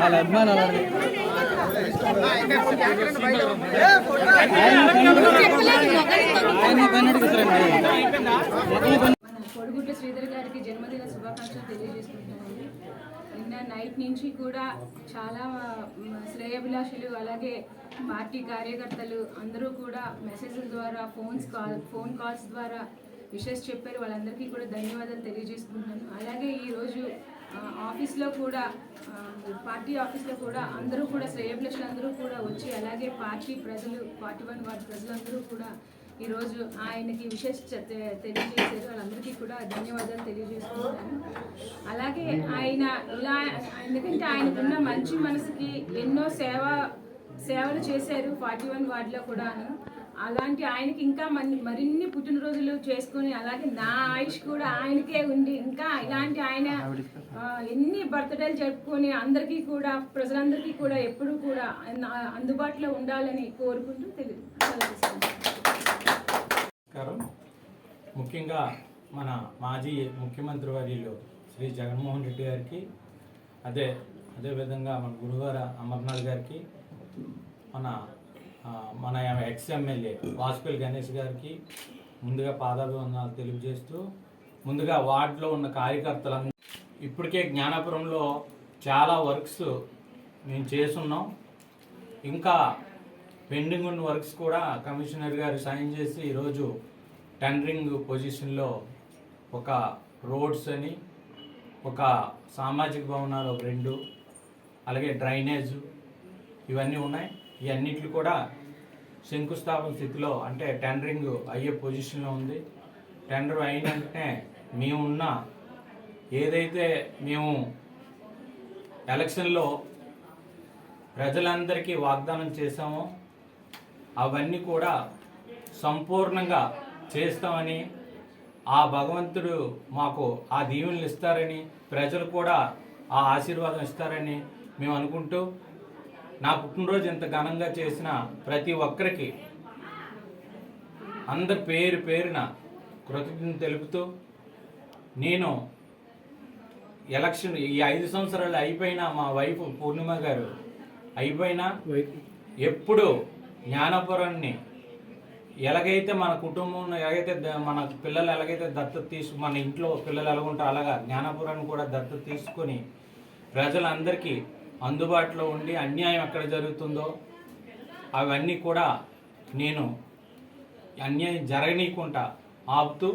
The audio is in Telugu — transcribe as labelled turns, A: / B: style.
A: వాళ్ళ అభిమానాలు ఆయన పన్నెండుకి ఇస్తారండి.
B: మన శ్రీధర్ గారికి జన్మదిన శుభాకాంక్షలు తెలియజేసుకుంటున్నానండి నిన్న నైట్ నుంచి కూడా చాలా శ్రేయభిలాషులు అలాగే పార్టీ కార్యకర్తలు అందరూ కూడా మెసేజ్ల ద్వారా ఫోన్స్ కాల్ ఫోన్ కాల్స్ ద్వారా విషెస్ చెప్పారు. వాళ్ళందరికీ కూడా ధన్యవాదాలు తెలియజేసుకుంటున్నాను. అలాగే ఈరోజు ఆఫీస్లో కూడా పార్టీ ఆఫీస్లో కూడా అందరూ కూడా శ్రేయభిలాషులు అందరూ కూడా వచ్చి అలాగే పార్టీ ప్రజలు పార్టీ వన్ వార్డు ప్రజలందరూ కూడా ఈరోజు ఆయనకి విశేష తెలియజేశారు. వాళ్ళందరికీ కూడా ధన్యవాదాలు తెలియజేసుకుంటున్నాను అలాగే ఆయన ఇలా ఎందుకంటే ఆయనకున్న మంచి మనసుకి ఎన్నో సేవ సేవలు చేశారు ఫార్టీ వన్ వార్డులో కూడాను. అలాంటి ఆయనకి ఇంకా మన్ని మరిన్ని పుట్టినరోజులు చేసుకొని అలాగే నా ఆయుష్ కూడా ఆయనకే ఉండి ఇంకా ఇలాంటి ఆయన ఎన్ని బర్త్డేలు జరుపుకొని అందరికీ కూడా ప్రజలందరికీ కూడా ఎప్పుడూ కూడా అందుబాటులో ఉండాలని కోరుకుంటూ తెలియదు
C: ముఖ్యంగా మన మాజీ ముఖ్యమంత్రి వర్యులు శ్రీ జగన్మోహన్ రెడ్డి గారికి అదే అదేవిధంగా మన గురువార అమర్నాథ్ గారికి మన మన ఎక్స్ ఎమ్మెల్యే వాసుపల్లి గణేష్ గారికి ముందుగా పాదాభివందనాలు తెలియజేస్తూ ముందుగా వార్డులో ఉన్న కార్యకర్తలందరూ ఇప్పటికే జ్ఞానాపురంలో చాలా వర్క్స్ మేము చేస్తున్నాం. ఇంకా పెండింగ్ ఉన్న వర్క్స్ కూడా కమిషనర్ గారు సైన్ చేసి ఈరోజు టెండరింగ్ పొజిషన్లో ఒక రోడ్స్ అని ఒక సామాజిక భవనాలు ఒక రెండు అలాగే డ్రైనేజ్ ఇవన్నీ ఉన్నాయి. ఇవన్నిట్లు కూడా శంకుస్థాపన స్థితిలో అంటే టెండరింగ్ అయ్యే పొజిషన్లో ఉంది. టెండర్ అయిన వెంటనే మేమున్న ఏదైతే మేము ఎలక్షన్లో ప్రజలందరికీ వాగ్దానం చేశామో అవన్నీ కూడా సంపూర్ణంగా చేస్తామని ఆ భగవంతుడు మాకు ఆ దీవెనలు ఇస్తారని ప్రజలు కూడా ఆ ఆశీర్వాదం ఇస్తారని మేము అనుకుంటూ నా పుట్టినరోజు ఇంత ఘనంగా చేసిన ప్రతి ఒక్కరికి అందరి పేరు పేరున కృతజ్ఞత తెలుపుతూ నేను ఎలక్షన్ ఈ ఐదు సంవత్సరాలు అయిపోయినా మా వైఫ్ పూర్ణిమ గారు అయిపోయినా ఎప్పుడు జ్ఞానపురాన్ని ఎలాగైతే మన కుటుంబం ఎలాగైతే మన పిల్లలు ఎలాగైతే దత్తత తీసుకు మన ఇంట్లో పిల్లలు ఎలాగుంటారో అలాగా జ్ఞానపురాన్ని కూడా దత్తత తీసుకొని ప్రజలందరికీ అందుబాటులో ఉండి అన్యాయం ఎక్కడ జరుగుతుందో అవన్నీ కూడా నేను అన్యాయం జరగనీయకుండా ఆపుతూ